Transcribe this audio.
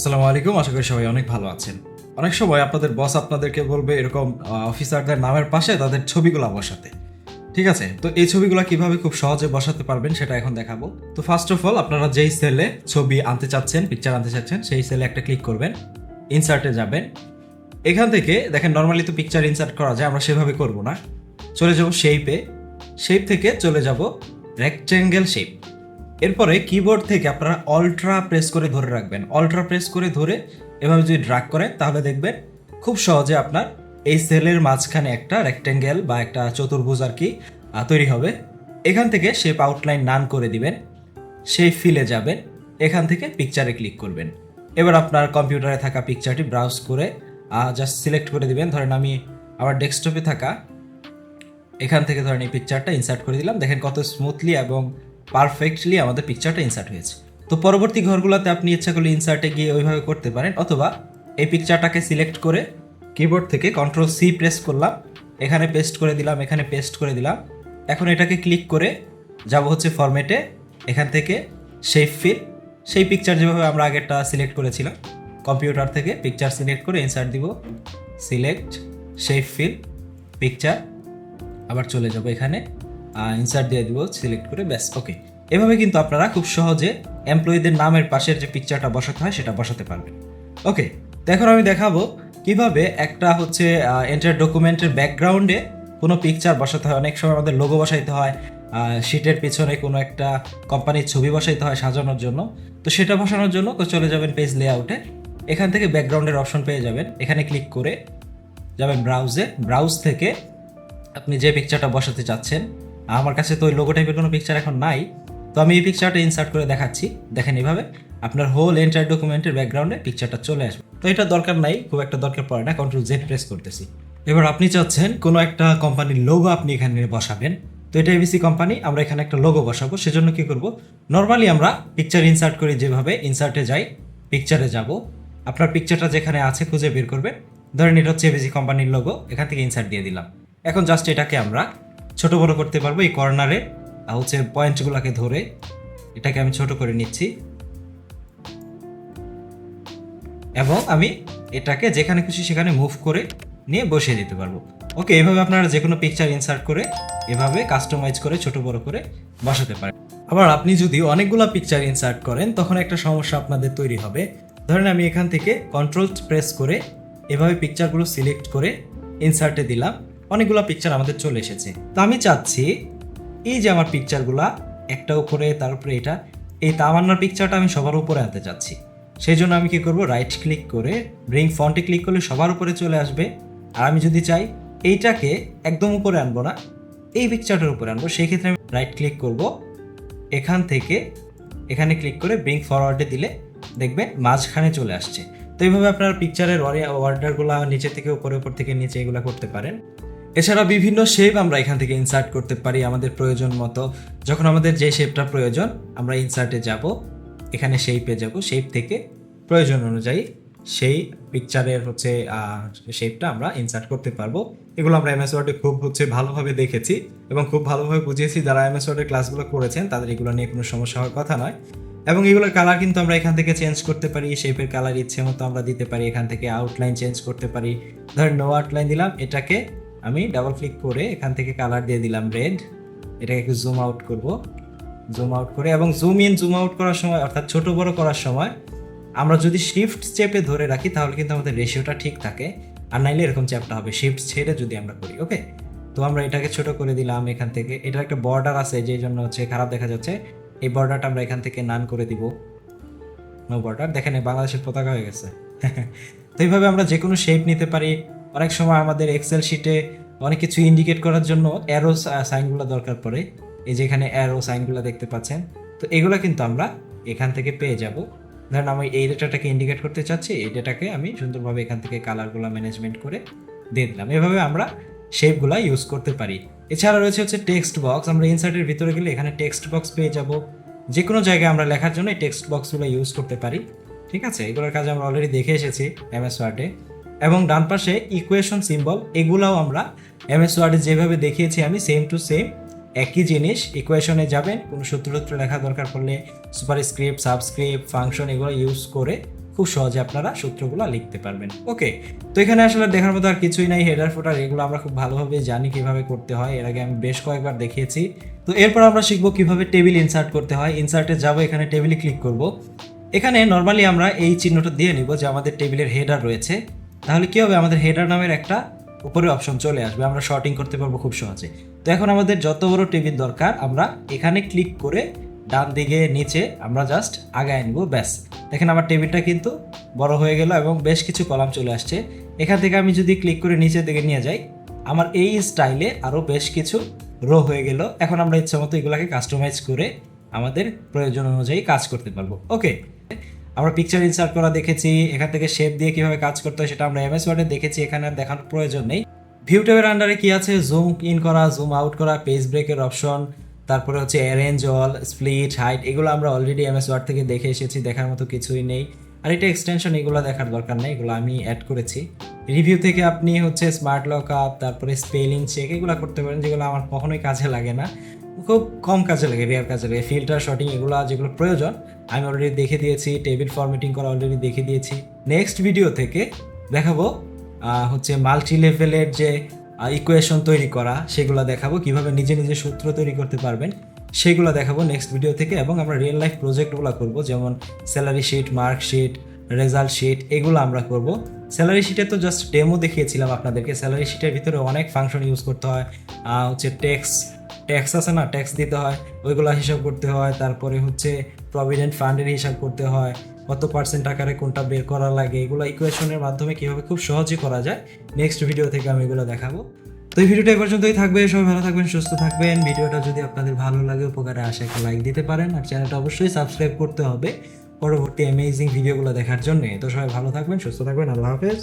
আসসালামু আলাইকুম, আশা করি সবাই অনেক ভালো আছেন। অনেক সময় আপনাদের বস আপনাদেরকে বলবে এরকম অফিসারদের নামের পাশে তাদের ছবিগুলো বসাতে। ঠিক আছে? তো এই ছবিগুলো কীভাবে খুব সহজে বসাতে পারবেন সেটা এখন দেখাবো। তো ফার্স্ট অফ অল আপনারা যেই সেলে ছবি আনতে চাচ্ছেন পিকচার আনতে চাচ্ছেন, সেই সেলে একটা ক্লিক করবেন ইনসার্টে যাবেন। এখান থেকে দেখেন নর্মালি তো পিকচার ইনসার্ট করা যায়, আমরা সেভাবে করব না। চলে যাব শেপে শেপ থেকে চলে যাব রেক্টেঙ্গেল শেপ এরপরে কিবোর্ড থেকে আপনারা অল্ট্রা প্রেস করে ধরে রাখবেন। অল্ট্রা প্রেস করে ধরে এভাবে যদি ড্রাগ করেন, তাহলে দেখবেন খুব সহজে আপনার এই সেলের মাঝখানে একটা রেক্টেঙ্গেল বা একটা চতুর্ভুজ আর কি তৈরি হবে। এখান থেকে শেপ আউটলাইন নান করে দিবেন সেই ফিলে যাবেন, এখান থেকে পিকচারে ক্লিক করবেন। এবার আপনার কম্পিউটারে থাকা পিকচারটি ব্রাউজ করে জাস্ট সিলেক্ট করে দিবেন। ধরেন আমি আমার ডেস্কটপে থাকা, এখান থেকে ধরেন এই পিকচারটা ইনসার্ট করে দিলাম। দেখেন কত স্মুথলি এবং পারফেক্টলি আমাদের পিকচারটা ইনসার্ট হয়েছে। তো পরবর্তী ঘরগুলোতে আপনি ইচ্ছা করলে ইনসার্টে গিয়ে ওইভাবে করতে পারেন, অথবা এই পিকচারটাকে সিলেক্ট করে কিবোর্ড থেকে কন্ট্রোল সি প্রেস করলাম, এখানে পেস্ট করে দিলাম, এখানে পেস্ট করে দিলাম। এখন এটাকে ক্লিক করে যাব হচ্ছে ফরম্যাটে এখান থেকে শেপ ফিল সেই পিকচার যেভাবে আমরা আগেরটা সিলেক্ট করেছিলাম কম্পিউটার থেকে পিকচার সিলেক্ট করে ইনসার্ট দিব সিলেক্ট শেপ ফিল পিকচার আবার চলে যাব এখানে। ইনসার্ট দিয়ে দিব সিলেক্ট করে ব্যাস ওকে এভাবে কিন্তু আপনারা খুব সহজে এমপ্লয়ীদের নামের পাশের যে পিকচারটা বসাতে হয়, সেটা বসাতে পারবেন। ওকে তো এখন আমি দেখাবো কীভাবে একটা হচ্ছে এন্টার ডকুমেন্টের ব্যাকগ্রাউন্ডে কোনো পিকচার বসাতে হয়। অনেক সময় আমাদের লোগো বসাইতে হয় শিটের পিছনে কোনো একটা কোম্পানির ছবি বসাইতে হয় সাজানোর জন্য। তো সেটা বসানোর জন্য চলে যাবেন পেজ লেআউটে এখান থেকে ব্যাকগ্রাউন্ডের অপশন পেয়ে যাবেন। এখানে ক্লিক করে যাবেন ব্রাউজে ব্রাউজ থেকে আপনি যে পিকচারটা বসাতে চাচ্ছেন আমার কাছে তো ওই লোগো টাইপের কোনো পিকচার এখন নাই। তো আমি এই পিকচারটা ইনসার্ট করে দেখাচ্ছি। দেখেন এইভাবে আপনার হোল এন্টার ডকুমেন্টের ব্যাকগ্রাউন্ডে পিকচারটা চলে আসবে। তো এটা দরকার নাই, খুব একটা দরকার পড়ে না কন্ট্রোল জেড প্রেস করতেছি। এবার আপনি চাচ্ছেন কোনো একটা কোম্পানির লোগো আপনি এখানে বসাবেন। তো এটা এবিসি কোম্পানি আমরা এখানে একটা লোগো বসাবো। সেজন্য কি করব? নর্মালি আমরা পিকচার ইনসার্ট করি যেভাবে ইনসার্টে যাই পিকচারে যাব। আপনার পিকচারটা যেখানে আছে খুঁজে বের করবেন। ধরেন এটা হচ্ছে এবিসি কোম্পানির লোগো এখান থেকে ইনসার্ট দিয়ে দিলাম। এখন জাস্ট এটাকে আমরা ছোট বড় করতে পারব এই কর্নারে হচ্ছে পয়েন্টগুলোকে ধরে এটাকে আমি ছোট করে নিচ্ছি। এবং আমি এটাকে যেখানে খুশি সেখানে মুভ করে নিয়ে বসিয়ে দিতে পারব। ওকে এভাবে আপনারা যে কোনো পিকচার ইনসার্ট করে এভাবে কাস্টমাইজ করে ছোট বড় করে বসাতে পারেন। আবার আপনি যদি অনেকগুলো পিকচার ইনসার্ট করেন, তখন একটা সমস্যা আপনাদের তৈরি হবে। ধরেন আমি এখান থেকে কন্ট্রোল প্রেস করে এভাবে পিকচারগুলো সিলেক্ট করে ইনসার্টে দিলাম। অনেকগুলো পিকচার আমাদের চলে এসেছে। তো আমি চাচ্ছি, এই যে আমার পিকচারগুলা একটা উপরে তার উপরে এটা, এই তামান্নার পিকচারটা আমি সবার উপরে আনতে চাচ্ছি। সেই জন্য আমি কি করব রাইট ক্লিক করে ব্রিং ফন্টে ক্লিক করলে সবার উপরে চলে আসবে। আর আমি যদি চাই, এইটাকে একদম উপরে আনব না, এই পিকচারটার উপরে আনব, সেই ক্ষেত্রে আমি রাইট ক্লিক করব। এখান থেকে, এখানে ক্লিক করে ব্রিং ফরওয়ার্ডে দিলে দেখবেন মাঝখানে চলে আসছে। তো এইভাবে আপনার পিকচারের অর্ডারগুলো নিচে থেকে, উপরে, উপর থেকে নিচে এগুলো করতে পারেন। এছাড়া বিভিন্ন শেপ আমরা এখান থেকে ইনসার্ট করতে পারি আমাদের প্রয়োজন মতো। যখন আমাদের যে শেপটা প্রয়োজন, আমরা ইনসার্টে যাব, এখানে শেপে যাব। শেপ থেকে প্রয়োজন অনুযায়ী সেই পিকচারের হচ্ছে শেপটা আমরা ইনসার্ট করতে পারব। এগুলো আমরা এমএস ওয়ার্ডে খুব হচ্ছে ভালোভাবে দেখেছি এবং খুব ভালোভাবে বুঝিয়েছি যারা এমএস ওয়ার্ডের ক্লাসগুলো করেছেন, তাদের এগুলো নিয়ে কোনো সমস্যা হওয়ার কথা নয়। এবং এগুলোর কালার কিন্তু আমরা এখান থেকে চেঞ্জ করতে পারি শেপের কালার ইচ্ছে মতো আমরা দিতে পারি, এখান থেকে আউটলাইন চেঞ্জ করতে পারি। ধরেন নো আউটলাইন দিলাম, এটাকে আমি ডাবল ক্লিক করে এখান থেকে কালার দিয়ে দিলাম রেড এটাকে একটু জুম আউট করব। জুম আউট করে এবং জুম ইন জুম আউট করার সময়, অর্থাৎ ছোট বড় করার সময়, আমরা যদি শিফট চেপে ধরে রাখি, তাহলে কিন্তু আমাদের রেশিওটা ঠিক থাকে। আর নাইলে এরকম চ্যাপটা হবে শিফট ছেড়ে যদি আমরা করি ওকে তো আমরা এটাকে ছোট করে দিলাম এখান থেকে। এটার একটা বর্ডার আছে যেই জন্য হচ্ছে খারাপ দেখা যাচ্ছে। এই বর্ডারটা আমরা এখান থেকে নান করে দিব। নো বর্ডার দেখেন বাংলাদেশের পতাকা হয়ে গেছে। তো এইভাবে আমরা যে কোনো শেপ নিতে পারি। অনেক সময় আমাদের এক্সেল শিটে অনেক কিছু ইন্ডিকেট করার জন্য অ্যারো সাইনগুলো দরকার পড়ে। এই যে এখানে অ্যারো সাইনগুলো দেখতে পাচ্ছেন। তো এগুলো কিন্তু আমরা এখান থেকে পেয়ে যাব। ধরেন আমি এই ডেটাটাকে ইন্ডিকেট করতে চাচ্ছি, এই ডেটাকে আমি সুন্দরভাবে এখান থেকে কালারগুলো ম্যানেজমেন্ট করে দিয়ে দিলাম। এভাবে আমরা শেপগুলো ইউজ করতে পারি। এছাড়া রয়েছে হচ্ছে টেক্সট বক্স আমরা ইনসার্টের ভিতরে গেলে এখানে টেক্সট বক্স পেয়ে যাব। যে কোনো জায়গায় আমরা লেখার জন্য এই টেক্সট বক্সগুলো ইউজ করতে পারি। ঠিক আছে? এগুলোর কাজ আমরা অলরেডি দেখে এসেছি এমএস ওয়ার্ডে এবং ডান পাশে ইকুয়েশন সিম্বল এগুলাও আমরা এমএস ওয়ার্ডে যেভাবে দেখিয়েছি আমি সেম টু সেম একই জিনিস ইকুয়েশনে যাবেন, কোনো সূত্র লেখা দরকার পড়লে সুপার স্ক্রিপ্ট সাবস্ক্রিপ্ট ফাংশন এগুলো ইউজ করে খুব সহজে আপনারা সূত্রগুলো লিখতে পারবেন। ওকে তো এখানে আসলে দেখার মতো আর কিছুই নাই হেডার ফোটার এগুলো আমরা খুব ভালোভাবে জানি কীভাবে করতে হয়, এর আগে আমি বেশ কয়েকবার দেখিয়েছি। তো এরপর আমরা শিখব কীভাবে টেবিল ইনসার্ট করতে হয় ইনসার্টে যাব, এখানে টেবিলে ক্লিক করব। এখানে নর্মালি আমরা এই চিহ্নটা দিয়ে নিব যে আমাদের টেবিলের হেডার রয়েছে। তাহলে কি হবে? আমাদের হেডার নামের একটা উপরে অপশন চলে আসবে। আমরা শর্টিং করতে পারব খুব সহজে। তো এখন আমাদের যত বড় টেবিল দরকার, আমরা এখানে ক্লিক করে ডান দিকে নিচে আমরা জাস্ট আগায় নিব, ব্যাস। দেখেন আমার টেবিলটা কিন্তু বড় হয়ে গেল এবং বেশ কিছু কলাম চলে আসছে। এখান থেকে আমি যদি ক্লিক করে নিচের দিকে নিয়ে যাই, আমার এই স্টাইলে আরও বেশ কিছু রো হয়ে গেল। এখন আমরা ইচ্ছা মতো এগুলাকে কাস্টমাইজ করে আমাদের প্রয়োজন অনুযায়ী কাজ করতে পারব। ওকে আমরা পিকচার ইনসার্ট করা দেখেছি, এখান থেকে শেপ দিয়ে কীভাবে কাজ করতে হয় সেটা আমরা এমএস ওয়ার্ডে দেখেছি, এখানে আর দেখানোর প্রয়োজন নেই। ভিউ ট্যাবের আন্ডারে কি আছে? জুম ইন করা জুম আউট করা পেজ ব্রেকের অপশন তারপরে হচ্ছে অ্যারেঞ্জ অল স্প্লিট হাইট এগুলো আমরা অলরেডি এমএস ওয়ার্ড থেকে দেখে এসেছি, দেখার মতো কিছুই নেই। আর এটা এক্সটেনশন এগুলো দেখার দরকার নেই, এগুলো আমি অ্যাড করেছি। রিভিউ থেকে আপনি হচ্ছে স্মার্ট লক আপ তারপরে স্পেলিং চেক এগুলো করতে পারেন, যেগুলো আমার কখনোই কাজে লাগে না। খুব কম কাজে লাগে রেয়ার কাজে লাগে। ফিল্টার শটিং এগুলো যেগুলো প্রয়োজন, আমি অলরেডি দেখে দিয়েছি টেবিল ফরম্যাটিং করা অলরেডি দেখে দিয়েছি। নেক্সট ভিডিও থেকে দেখাবো হচ্ছে মাল্টি লেভেলের যে ইকুয়েশন তৈরি করা, সেগুলো দেখাবো, কীভাবে নিজে নিজে সূত্র তৈরি করতে পারবেন, সেগুলো দেখাবো নেক্সট ভিডিও থেকে, এবং আমরা রিয়েল লাইফ প্রজেক্টগুলো করব, যেমন salary sheet mark sheet result sheet এগুলো আমরা করব। স্যালারি শিটে তো জাস্ট ডেমো দেখিয়েছিলাম আপনাদেরকে স্যালারি শিটের ভিতরে অনেক ফাংশন ইউজ করতে হয় হচ্ছে ট্যাক্স ট্যাক্স আছে না ট্যাক্স দিতে হয়, ওইগুলো হিসাব করতে হয়, তারপরে হচ্ছে প্রভিডেন্ট ফান্ডের হিসাব করতে হয়, কত পার্সেন্ট আকারে কোনটা বের করা লাগে, এগুলো ইকুয়েশনের মাধ্যমে কীভাবে খুব সহজে করা যায় নেক্সট ভিডিও থেকে আমি এগুলো দেখাবো। তো এই ভিডিওটা এই পর্যন্তই থাকবে, সবাই ভালো থাকবেন, সুস্থ থাকবেন, ভিডিওটা যদি আপনাদের ভালো লাগে, উপকারে আসে একটা লাইক দিতে পারেন, আর চ্যানেলটা অবশ্যই সাবস্ক্রাইব করতে হবে, পরবর্তী অ্যামেজিং ভিডিওগুলো দেখার জন্য। তো সবাই ভালো থাকবেন, সুস্থ থাকবেন, আল্লাহ হাফেজ।